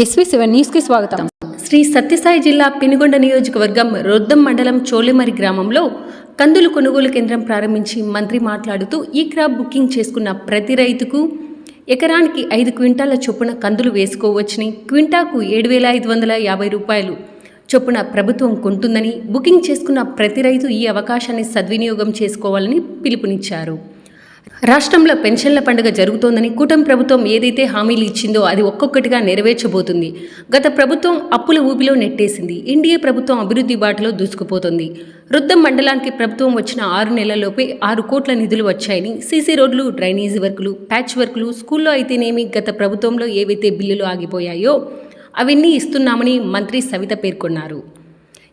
SV seven న్యూస్కి స్వాగతం. శ్రీ సత్యసాయి జిల్లా పెనుగొండ నియోజకవర్గం రొద్దం మండలం చోలిమరి గ్రామంలో కందులు కొనుగోలు కేంద్రం ప్రారంభించి మంత్రి మాట్లాడుతూ ఈ క్రాప్ బుకింగ్ చేసుకున్న ప్రతి రైతుకు ఎకరానికి ఐదు క్వింటాల చొప్పున కందులు వేసుకోవచ్చని క్వింటాకు ఏడు వేల ఐదు వందల యాభై రూపాయలు చొప్పున ప్రభుత్వం కొంటుందని బుకింగ్ చేసుకున్న ప్రతి రైతు ఈ అవకాశాన్ని సద్వినియోగం చేసుకోవాలని పిలుపునిచ్చారు. రాష్ట్రంలో పెన్షన్ల పండుగ జరుగుతోందని కూటమి ప్రభుత్వం ఏదైతే హామీలు ఇచ్చిందో అది ఒక్కొక్కటిగా నెరవేర్చబోతుంది. గత ప్రభుత్వం అప్పుల ఊబిలో నెట్టేసింది. ఎన్డీఏ ప్రభుత్వం అభివృద్ధి బాటలో దూసుకుపోతుంది. రుద్దం మండలానికి ప్రభుత్వం వచ్చిన ఆరు నెలల్లోపే ఆరు కోట్ల నిధులు వచ్చాయని సీసీ రోడ్లు డ్రైనేజీ వర్కులు ప్యాచ్ వర్కులు స్కూల్లో అయితేనేమి గత ప్రభుత్వంలో ఏవైతే బిల్లులు ఆగిపోయాయో అవన్నీ ఇస్తున్నామని మంత్రి సవిత పేర్కొన్నారు.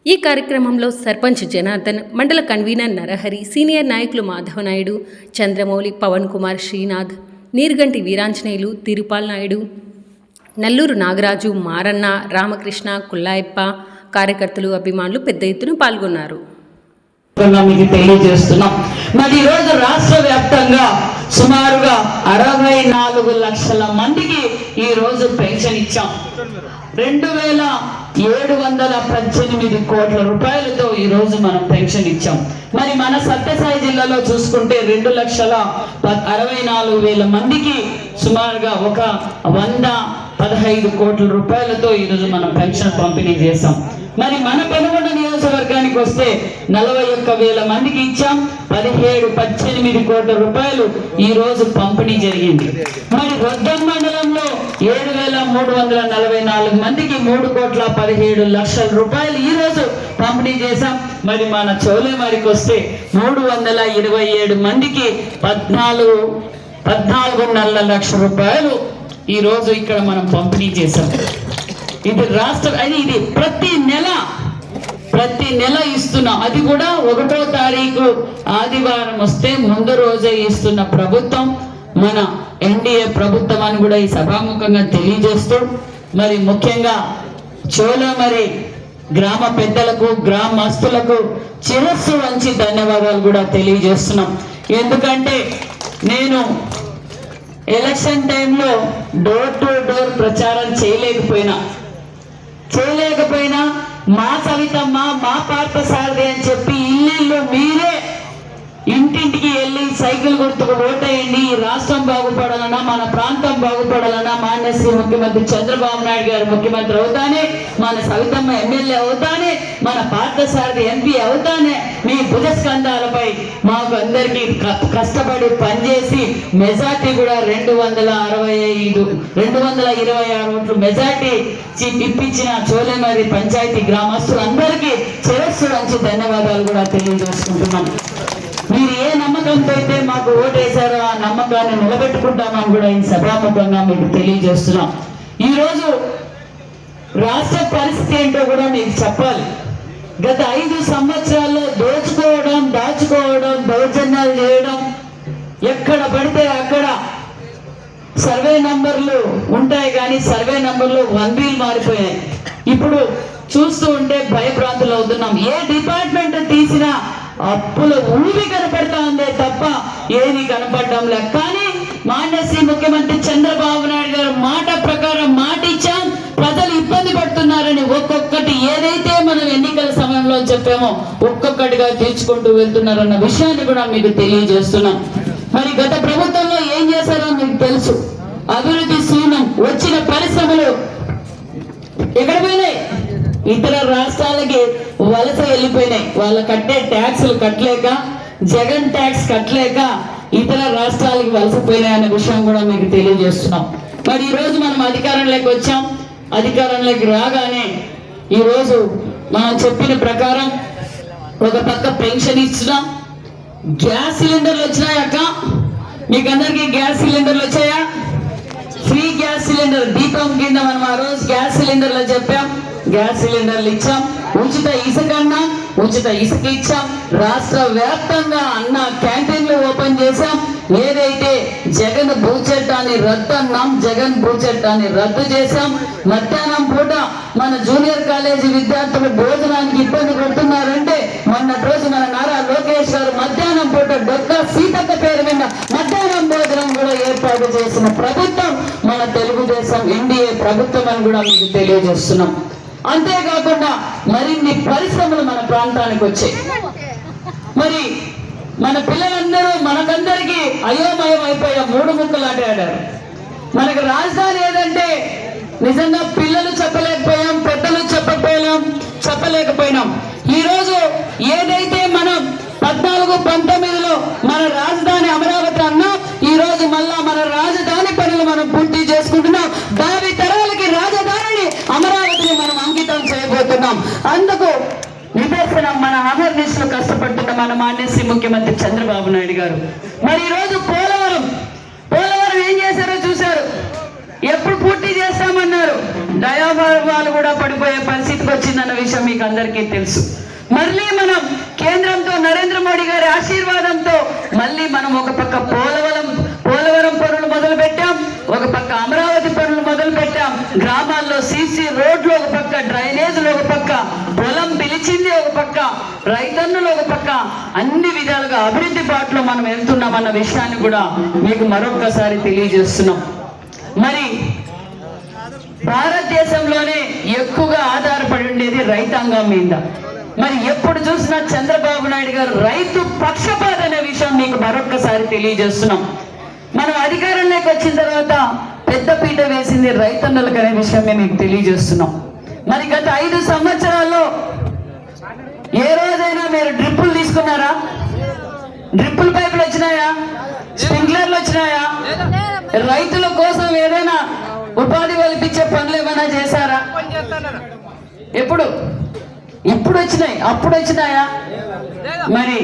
ఈ కార్యక్రమంలో సర్పంచ్ జనార్దన్ మండల కన్వీనర్ నరహరి సీనియర్ నాయకులు మాధవ నాయుడు చంద్రమౌళి పవన్ కుమార్ శ్రీనాథ్ నీరుగంటి వీరాంజనేయులు తిరుపాల్ నాయుడు నల్లూరు నాగరాజు మారన్న రామకృష్ణ కుల్లాయప్ప కార్యకర్తలు అభిమానులు పెద్ద ఎత్తున పాల్గొన్నారు. మీకు తెలియజేస్తున్నాం. మరి ఈరోజు రాష్ట్ర వ్యాప్తంగా సుమారుగా అరవై నాలుగు లక్షల మందికి ఈ రోజు పెన్షన్ ఇచ్చాం. రెండు వేల ఏడు వందల పద్దెనిమిది కోట్ల రూపాయలతో ఈ రోజు మనం పెన్షన్ ఇచ్చాం. మరి మన సత్యసాయి జిల్లాలో చూసుకుంటే రెండు లక్షల ప- అరవై నాలుగు వేల మందికి సుమారుగా ఒక వంద పదహైదు కోట్ల రూపాయలతో ఈరోజు మనం పెన్షన్ పంపిణీ చేశాం. మరి మన పెనుగొండ నియోజకవర్గానికి వస్తే నలభై ఒక్క వేల మందికి ఇచ్చాం. పదిహేడు పద్దెనిమిది కోట్ల రూపాయలు ఈ రోజు పంపిణీ జరిగింది. మరి రొద్దం మండలంలో ఏడు వేల మూడు వందల నలభై నాలుగు మందికి మూడు కోట్ల పదిహేడు లక్షల రూపాయలు ఈ రోజు పంపిణీ చేశాం. మరి మన చౌలేమారికి వస్తే మూడు వందల ఇరవై ఏడు మందికి పద్నాలుగు పద్నాలుగున్నర లక్ష రూపాయలు ఈ రోజు ఇక్కడ మనం పంపిణీ చేశాం. ఇది రాష్ట్ర అది ఇది ప్రతి నెల ప్రతి నెల ఇస్తున్నాం. అది కూడా ఒకటో తారీఖు ఆదివారం వస్తే ముందు రోజే ఇస్తున్న ప్రభుత్వం. మన ఎన్డీఏ ప్రభుత్వం అని కూడా ఈ సభాముఖంగా తెలియజేస్తూ మరి ముఖ్యంగా చోళ మరి గ్రామ పెద్దలకు గ్రామస్తులకు చిరస్సు వంచి ధన్యవాదాలు కూడా తెలియజేస్తున్నాం. ఎందుకంటే నేను ఎలక్షన్ టైంలో డోర్ టు డోర్ ప్రచారం చేయలేకపోయినా. చేయలేకపోయినా మా సవితమ్మ మా పార్థసారి సారథి అని చెప్పి ఇల్లు మీరే ఇంటింటికి వెళ్ళి సైకిల్ గుర్తుకు ఓటేయండి ఈ రాష్ట్రం బాగుపడాలన్నా మన ప్రాంతం బాగుపడాలన్నా మాన్యశ్రీ ముఖ్యమంత్రి చంద్రబాబు నాయుడు గారు ముఖ్యమంత్రి అవుతానే మన సవితమ్మ ఎమ్మెల్యే అవుతానే మన పార్థసారథి ఎంపీ అవుతానే మీ భుజస్కంధాలపై మాకు అందరికీ క- కష్టపడి పనిచేసి మెజార్టీ కూడా రెండు వందల అరవై ఐదు రెండు వందల ఇరవై ఆరు ఓట్లు మెజార్టీ చి- ఇప్పించిన చోలేమరి పంచాయతీ గ్రామస్తులందరికీ చిరస్సు నుంచి ధన్యవాదాలు కూడా తెలియజేసుకుంటున్నాను. నమ్మకంతో అయితే మాకు ఓటేశారో ఆ నమ్మకాన్ని నిలబెట్టుకుంటామని కూడా ఈ సభాముఖంగా మీకు తెలియజేస్తున్నాం. ఈరోజు రాష్ట్ర పరిస్థితి ఏంటో కూడా మీకు చెప్పాలి. గత ఐదు సంవత్సరాల్లో దోచుకోవడం దాచుకోవడం దౌర్జన్యాలు చేయడం ఎక్కడ పడితే అక్కడ సర్వే నంబర్లు ఉంటాయి కానీ సర్వే నంబర్లు వన్ వీల్ మారిపోయాయి. ఇప్పుడు చూస్తూ ఉంటే భయభ్రాంతులు అవుతున్నాం. ఏ డిపార్ట్మెంట్ తీసినా అప్పుల ఊరి కనపడతా ఉందే తప్ప ఏది కనపడడం లే కానీ మాన్యశ్రీ ముఖ్యమంత్రి చంద్రబాబు నాయుడు గారు మాట ప్రకారం మాట ఇచ్చాం. ప్రజలు ఇబ్బంది పడుతున్నారని ఒక్కొక్కటి ఏదైతే మనం ఎన్నికల సమయంలో చెప్పామో ఒక్కొక్కటిగా తీర్చుకుంటూ వెళ్తున్నారన్న విషయాన్ని కూడా మీకు తెలియజేస్తున్నాం. మరి గత ప్రభుత్వంలో ఏం చేశారో మీకు తెలుసు. అభివృద్ధి శూన్యం వచ్చిన పరిశ్రమలు ఎక్కడ పోయినాయి? ఇతర రాష్ట్రాలకి వలస వెళ్ళిపోయినాయి. వాళ్ళు కట్టే ట్యాక్స్లు కట్టలేక జగన్ ట్యాక్స్ కట్టలేక ఇతర రాష్ట్రాలకి వలసపోయినాయి అనే విషయం కూడా మీకు తెలియజేస్తున్నాం. మరి ఈరోజు మనం అధికారంలోకి వచ్చాం. అధికారంలోకి రాగానే ఈరోజు మనం చెప్పిన ప్రకారం ఒక పక్క పెన్షన్ ఇచ్చినాం. గ్యాస్ సిలిండర్లు వచ్చినాయక్క మీకు అందరికీ గ్యాస్ సిలిండర్లు వచ్చాయా? ఫ్రీ గ్యాస్ సిలిండర్ దీపం కింద మనం ఆ రోజు గ్యాస్ సిలిండర్లు చెప్పాం. గ్యాస్ సిలిండర్లు ఇచ్చాం. ఉచిత ఇసుక అన్నా ఉచిత ఇసుక ఇచ్చాం. రాష్ట్ర వ్యాప్తంగా అన్న క్యాంటీన్లు ఓపెన్ చేశాం. ఏదైతే జగన్ భూ చట్టాన్ని రద్దు అన్నాం జగన్ భూ చట్టాన్ని రద్దు చేశాం. మధ్యాహ్నం పూట మన జూనియర్ కాలేజీ విద్యార్థులు భోజనానికి ఇబ్బంది పడుతున్నారంటే మొన్నటి రోజు మన నారా లోకేష్ గారు మధ్యాహ్నం పూట డొక్క సీతక్క పేరు మీద మధ్యాహ్నం భోజనం కూడా ఏర్పాటు చేసిన ప్రభుత్వం మన తెలుగుదేశం ఎన్డీఏ ప్రభుత్వం అని కూడా మీకు తెలియజేస్తున్నాం. అంతేకాకుండా మరిన్ని పరిశ్రమలు మన ప్రాంతానికి వచ్చాయి. మరి మన పిల్లలందరూ మనకందరికీ అయోమయం అయిపోయిన మూడు ముక్కలు ఆట ఆడారు. మనకు రాజధాని ఏదంటే నిజంగా పిల్లలు చెప్పలేకపోయాం పెద్దలు చెప్పకపోయాం చెప్పలేకపోయినాం. ఈ రోజు ఏదైతే మనం పద్నాలుగు పంతొమ్మిది మన రాజధాని అమరావతి అన్నా ఈ రోజు మళ్ళా మన రాజధాని పనులు మనం పూర్తి చేసుకుంటున్నాం భావి తరాలకి రాజధానిని అమరావతిని మనం అంకితం చేయబోతున్నాం అందుకు నిదర్శనం మన అహర్నిశలు కష్టపడుతున్న మన మానేసి ముఖ్యమంత్రి చంద్రబాబు నాయుడు గారు. మరి ఈ రోజు పోలవరం పోలవరం ఏం చేశారో చూశారు. ఎప్పుడు పూర్తి చేస్తామన్నారు. దయాభావాలు కూడా పడిపోయే పరిస్థితికి వచ్చిందన్న విషయం మీకు అందరికీ తెలుసు. మళ్ళీ మనం కేంద్రంతో నరేంద్ర మోడీ గారి ఆశీర్వాదంతో మళ్ళీ మనం ఒక పక్క పోలవరం పోలవరం పనులు మొదలు పెట్టాం ఒక పక్క అమరావతి పనులు మొదలు పెట్టాం. గ్రామాల్లో సీసీ రోడ్లు ఒక పక్క డ్రైనేజీలు ఒక పక్క పొలం పిలిచింది ఒక పక్క రైతన్నులు ఒక పక్క. అన్ని విధాలుగా అభివృద్ధి బాటలో మనం వెళ్తున్నాం అన్న విషయాన్ని కూడా మీకు మరొక్కసారి తెలియజేస్తున్నాం. మరి భారతదేశంలోనే ఎక్కువగా ఆధారపడి ఉండేది రైతాంగం మీద. మరి ఎప్పుడు చూసినా చంద్రబాబు నాయుడు గారు రైతు పక్షపాత అనే విషయం మీకు మరొక్కసారి తెలియజేస్తున్నాం. మనం అధికారంలోకి వచ్చిన తర్వాత పెద్ద పీట వేసింది రైతన్నులకు అనే విషయం మేము మీకు తెలియజేస్తున్నాం. మరి గత ఐదు సంవత్సరాల్లో ఏ రోజైనా మీరు డ్రిప్పులు తీసుకున్నారా? డ్రిప్పుల పైపులు వచ్చినాయా? స్ప్రింక్లర్లు వచ్చినాయా? రైతుల కోసం ఏదైనా ఉపాధి కల్పించే పనులు ఏమైనా చేశారా? ఎప్పుడు? ఇప్పుడు వచ్చినాయి. అప్పుడు వచ్చినాయా? మరి